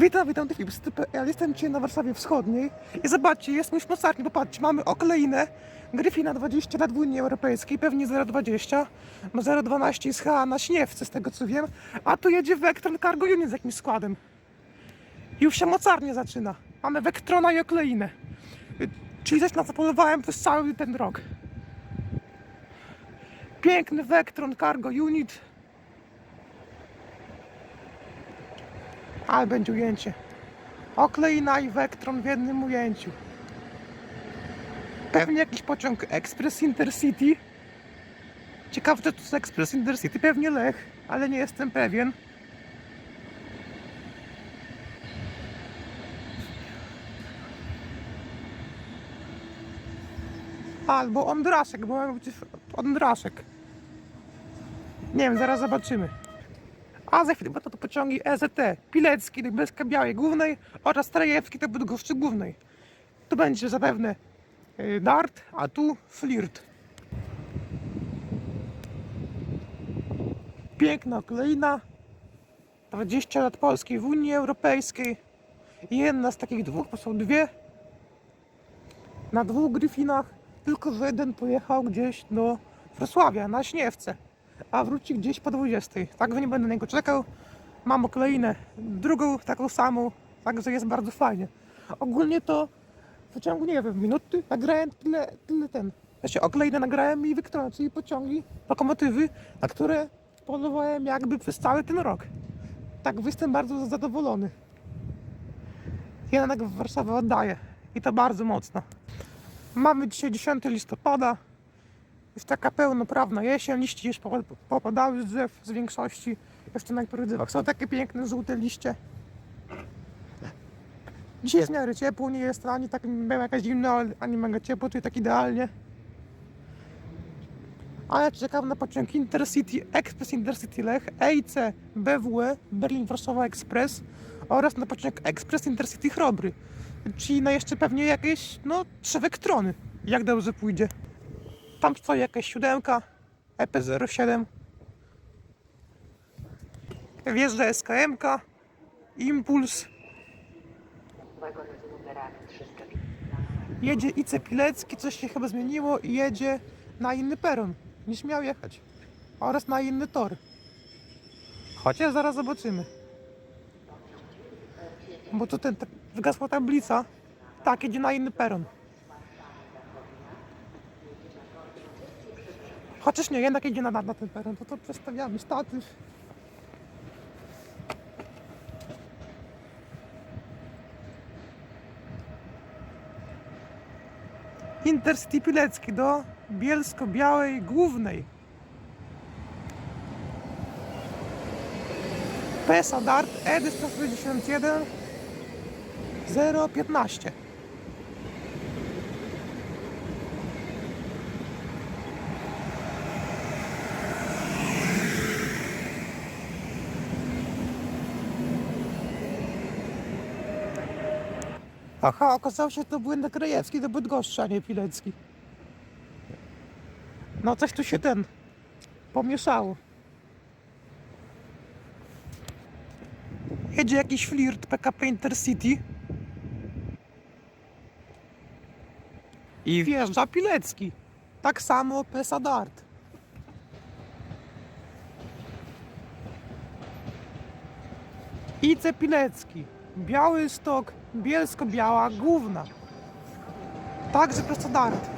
Witam, witam tych jestem dzisiaj na Warszawie Wschodniej i zobaczcie, jest mój mocarnik, popatrzcie, mamy okleinę Gryfina 20 lat Unii Europejskiej, pewnie 0,20, ma 0,12 jest chyba na Śniewce z tego co wiem, a tu jedzie Vectron Cargo Unit z jakimś składem. Już się mocarnie zaczyna. Mamy Vectrona i okleinę. Czyli coś na co polowałem przez cały ten rok. Piękny Vectron Cargo Unit. Ale będzie ujęcie. Okleina i Vectron w jednym ujęciu. Pewnie jakiś pociąg Express Intercity. Ciekawe, czy to jest Express Intercity. Pewnie Lech, ale nie jestem pewien. Albo Ondraszek, bo miał być. Nie wiem, zaraz zobaczymy. A za chwilę będą to pociągi EZT, Pilecki do Bielska Białej Głównej oraz Trajewski do Bydgoszczy Głównej. Tu będzie zapewne y, Dart, a tu Flirt. Piękna okleina. 20 lat Polskiej w Unii Europejskiej. Jedna z takich dwóch, bo są dwie. Na dwóch Gryfinach. Tylko że jeden pojechał gdzieś do Wrocławia, na Śniewce a wróci gdzieś po 20. Także nie będę na niego czekał. Mam okleinę drugą, taką samą, także jest bardzo fajnie. Ogólnie to w ciągu, nie wiem, minuty nagrałem tyle, tyle ten. Znaczy okleinę nagrałem i Wiktora, czyli pociągi, lokomotywy, na które polowałem jakby przez cały ten rok. Tak jestem bardzo zadowolony. Jednak w Warszawę oddaję i to bardzo mocno. Mamy dzisiaj 10 listopada. Jest taka pełnoprawna jesień, liście już po- popadały z drzew z większości, jeszcze na niektórych drzewach. Są takie piękne, żółte liście. Dzisiaj jest w miarę ciepło, nie jest ani tak jakaś zimno, ani mega ciepło, czyli tak idealnie. Ale czekam na pociąg Intercity, Express Intercity Lech, EIC, BWE, Berlin Warszawa Express oraz na pociąg Express Intercity Chrobry. Czyli na jeszcze pewnie jakieś, no, trzy wektrony, jak dobrze pójdzie. Tam stoi jakaś siódemka E EP07. Wjeżdża SKMK, Impuls, Wagon z numerami 300. jedzie IC Pilecki, coś się chyba zmieniło i jedzie na inny peron niż miał jechać. Oraz na inny tor. Chociaż zaraz zobaczymy. Bo tu ten, ta, tablica. Tak, jedzie na inny peron. Chociaż nie, jednak jedzie na, na, na ten peron, to to przestawiamy statyw. Intercity Pilecki do Bielsko-Białej Głównej. PESA Dart ED 161 015 Aha, okazało się, że to błędek Krajewski do Bydgoszczy, a nie Pilecki. No coś tu się ten pomieszało. Jedzie jakiś flirt PKP Intercity. I wjeżdża Pilecki. Tak samo PESA Dart. IC Pilecki. Biały Stok, Bielsko-Biała Główna. Także PESA Dart.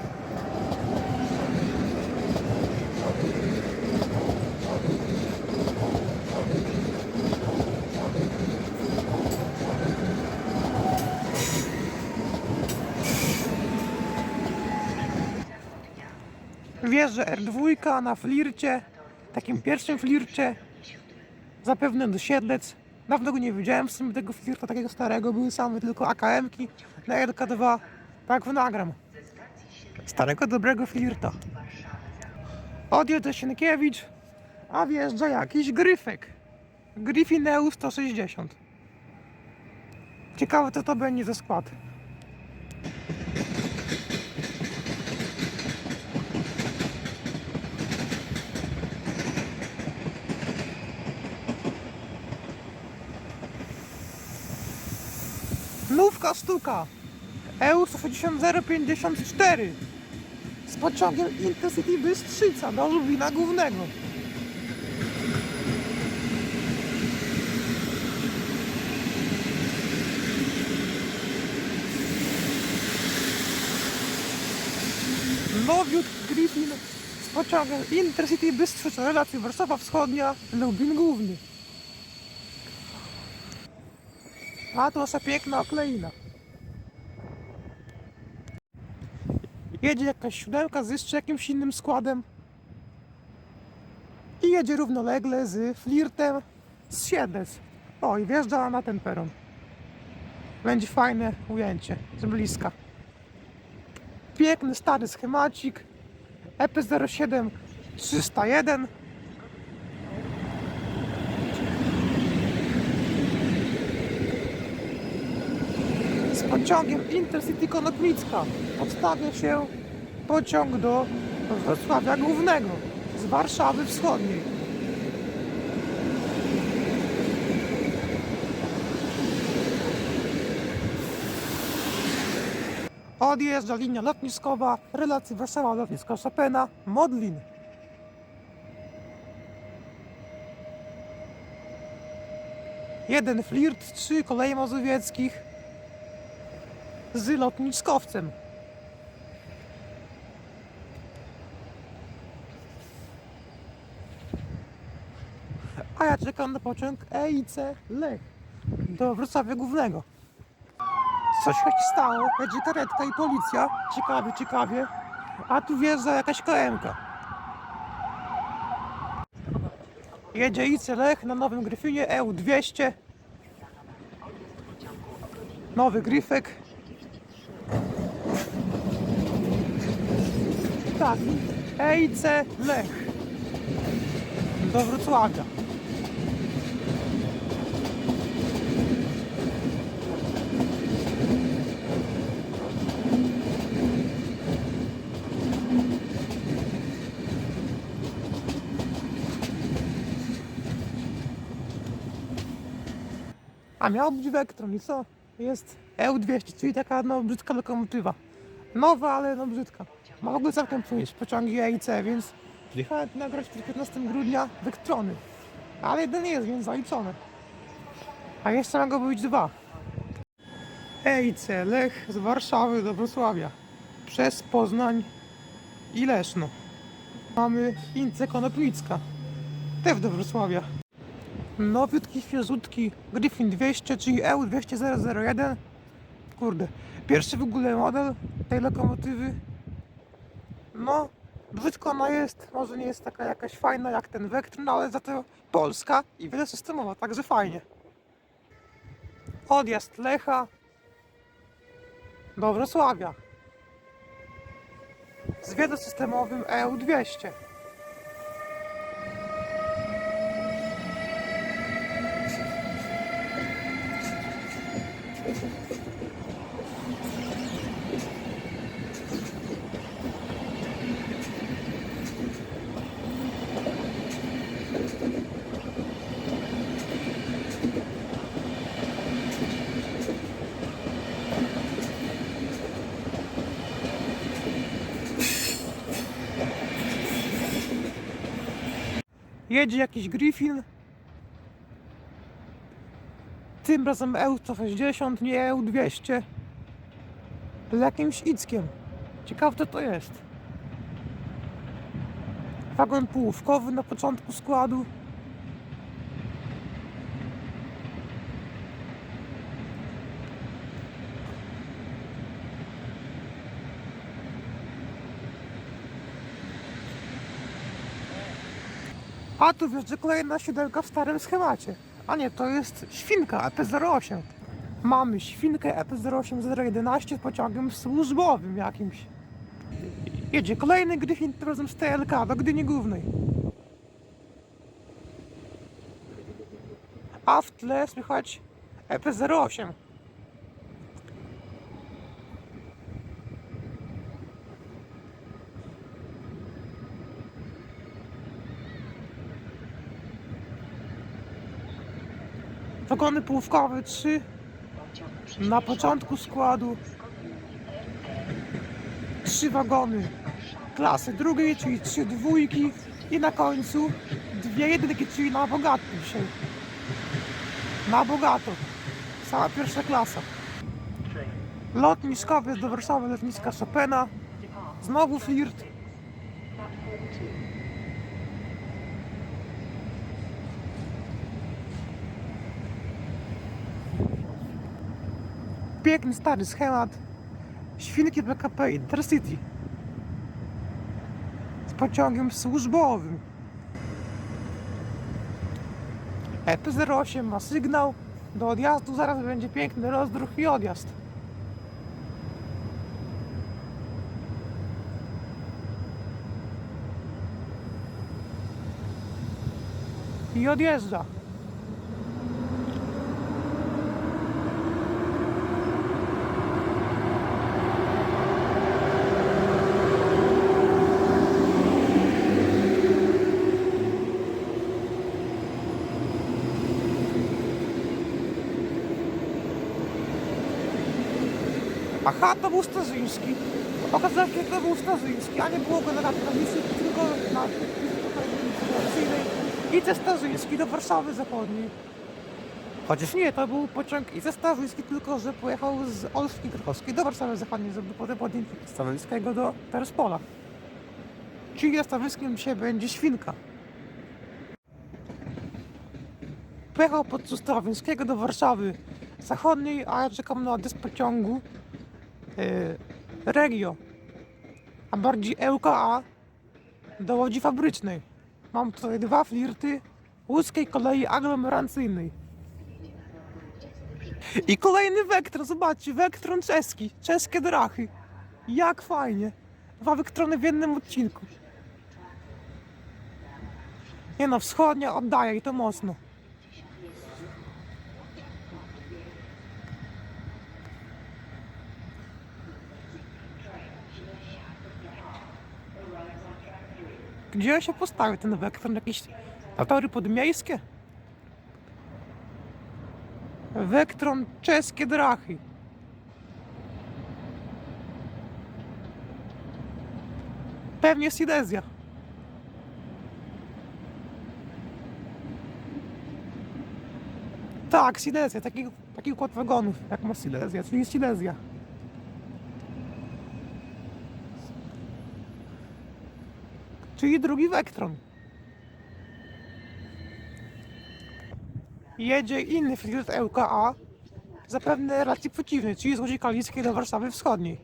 Wjeżdża R2 na flircie, takim pierwszym flircie, zapewne do Siedlec. Dawno go nie widziałem, w sumie tego flirta takiego starego, były same tylko AKM-ki na LK2. Tak nagram. Starego, dobrego flirta. Odjeżdża Sienkiewicz, a wjeżdża jakiś Gryfek. Gryfineus 160. Ciekawe co to będzie za skład. Sztuka. EU 16054 z pociągiem Intercity Bystrzyca do Lubina Głównego. Nowiutki Griffin z pociągiem Intercity Bystrzyca relacji Warszawa Wschodnia Lubin Główny. A to nasza piękna okleina. Jedzie jakaś siódemka z jeszcze jakimś innym składem. I jedzie równolegle z flirtem z Siedlec. O, i wjeżdża na ten peron. Będzie fajne ujęcie z bliska. Piękny stary schemacik. E EP07 301. z pociągiem Intercity Konopnicka odstawia się pociąg do Wrocławia Głównego z Warszawy Wschodniej. Odjeżdża linia lotniskowa relacji Warszawa Lotnisko Chopina Modlin. Jeden flirt, trzy koleje mazowieckich, z lotniskowcem. A ja czekam na pociąg EIC Lech do Wrocławia Głównego. Coś się stało, jedzie karetka i policja. Ciekawie, ciekawie. A tu wjeżdża jakaś KM-ka. Jedzie IC Lech na nowym Gryfinie E EU200. Nowy gryfek. Tak, EIC Lech. Do Wrocławia. A miał być Vectron i co? Jest EU200, czyli taka no, brzydka lokomotywa. Nowa, ale no brzydka. Ma w ogóle całkiem płyć pociągi EIC, więc jechałem nagrać przed 15 grudnia Vectrony. Ale jeden jest, więc zaliczone. A jeszcze mogą być dwa. EIC Lech z Warszawy do Wrocławia. Przez Poznań i Leszno. Mamy Ince Konopnicka. Też do Wrocławia. Nowiutki, świeżutki Griffin 200, czyli E EU20001. Kurde, pierwszy w ogóle model tej lokomotywy. No, brzydko ona jest, może nie jest taka jakaś fajna jak ten Vectron, ale za to polska i wielosystemowa, także fajnie. Odjazd Lecha do Wrocławia z wielosystemowym EU200. Jedzie jakiś Griffin. Tym razem EU160, nie EU200. Z jakimś Ickiem. Ciekawe co to jest. Wagon połówkowy na początku składu. A tu wjeżdża kolejna siódemka w starym schemacie. A nie, to jest świnka EP08. Mamy świnkę E EP08 011 z pociągiem służbowym jakimś. Jedzie kolejny Griffin tym razem z TLK do Gdyni Głównej. A w tle słychać E EP08. Wagony połówkowe 3 pociągu Na początku składu trzy wagony klasy drugiej, czyli trzy dwójki i na końcu dwie jedynki, czyli na bogato dzisiaj. Na bogato. Cała pierwsza klasa. Lotniskowiec do Warszawy, lotniska Chopina. Znowu flirt. Piękny stary schemat. Świnki PKP Intercity. Z pociągiem służbowym. EP08 ma sygnał do odjazdu. Zaraz będzie piękny rozdruch i odjazd. I odjeżdża. Aha, to był Starzyński. Okazało się, że to był Starzyński, a nie było go na transmisji, tylko na telewizyjnej. I Starzyński do Warszawy Zachodniej. Chociaż nie, to był pociąg i ze Starzyński, tylko że pojechał z Olszki Krokowskiej do Warszawy Zachodniej, żeby potem podjęć z Starzyńskiego do Terespola. Czyli na dzisiaj będzie świnka. Pojechał pod Stawińskiego do Warszawy Zachodniej, a ja czekam na adres pociągu Regio, a bardziej LKA do Łodzi Fabrycznej. Mam tutaj dwa flirty łódzkiej kolei aglomeracyjnej. I kolejny Vectron, zobaczcie, Vectron czeski, czeskie drachy. Jak fajnie. Dwa Vectrony w jednym odcinku. Nie no, wschodnia oddaje i to mocno. Gdzie się postawi ten Vectron? Jakieś tory podmiejskie? Vectron czeskie drachy. Pewnie Silesia. Tak, Silesia, taki, taki układ wagonów, jak ma Silesia, czyli Silesia. Czyli drugi Vectron. Jedzie inny flirt LKA, zapewne racji przeciwnej, czyli z Łodzi Kalickiej do Warszawy Wschodniej.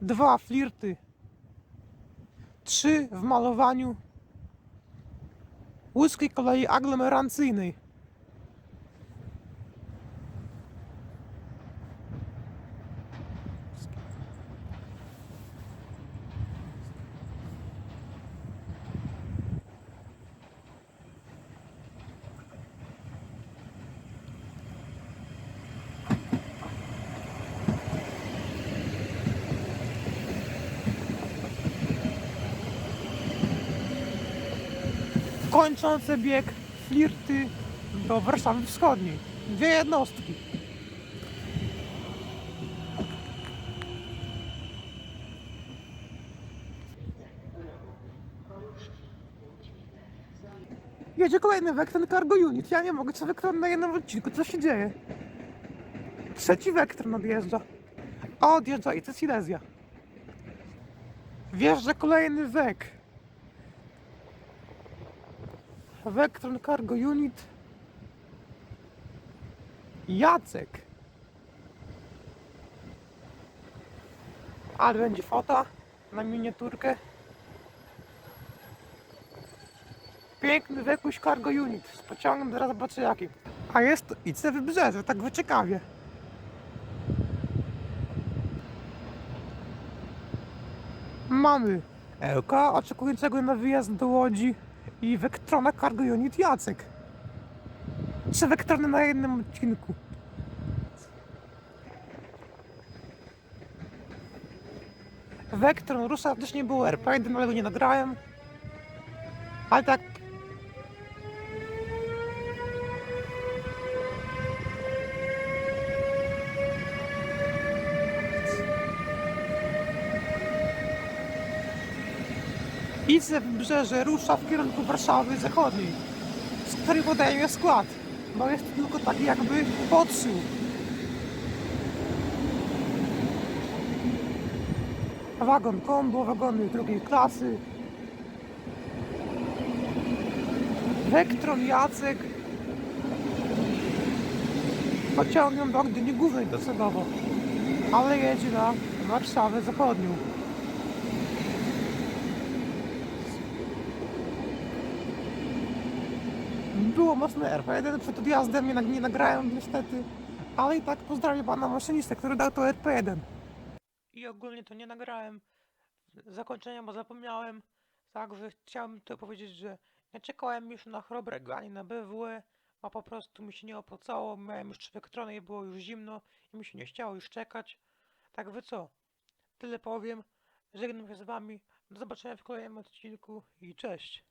Dwa flirty. Trzy w malowaniu łódzkiej kolei aglomeracyjnej. Kończące bieg flirty do Warszawy Wschodniej. Dwie jednostki. Jedzie kolejny Vectron Cargo Unit. Ja nie mogę, co Vectron na jednym odcinku. Co się dzieje? Trzeci Vectron odjeżdża. A odjeżdża i to Silesia. Wjeżdża kolejny Vek. Vectron Cargo Unit. Jacek. Ale będzie fota na miniaturkę. Piękny Wekuś Cargo Unit. Z pociągiem, zaraz zobaczę jaki a jest IC Wybrzeże, tak wyczekawie mamy LK oczekującego na wyjazd do Łodzi i Vectrona Cargo Unit Jacek. Trzy Vectrony na jednym odcinku. Vectron rusza, też nie było RP1, ale go nie nagrałem. Ale tak... Idź wybrzeże rusza w kierunku Warszawy Zachodniej, z której podejmie skład, bo jest tylko taki jakby podszył. Wagon kombo, wagony drugiej klasy. Wektron Jacek. Pociągiem do Gdyni Głównej docelowo, ale jedzie na Warszawę Zachodnią. Było mocne RP1, przed odjazdem nag- nie nagrałem niestety, ale i tak pozdrawiam pana maszynistę, który dał to RP1. I ogólnie to nie nagrałem zakończenia, bo zapomniałem. Także chciałem to powiedzieć, że nie czekałem już na Chrobrego ani na BWE, a po prostu mi się nie opłacało. Miałem już trzy wektrony i było już zimno i mi się nie chciało już czekać. Tak wy co? Tyle powiem. Żegnam się z wami. Do zobaczenia w kolejnym odcinku i cześć.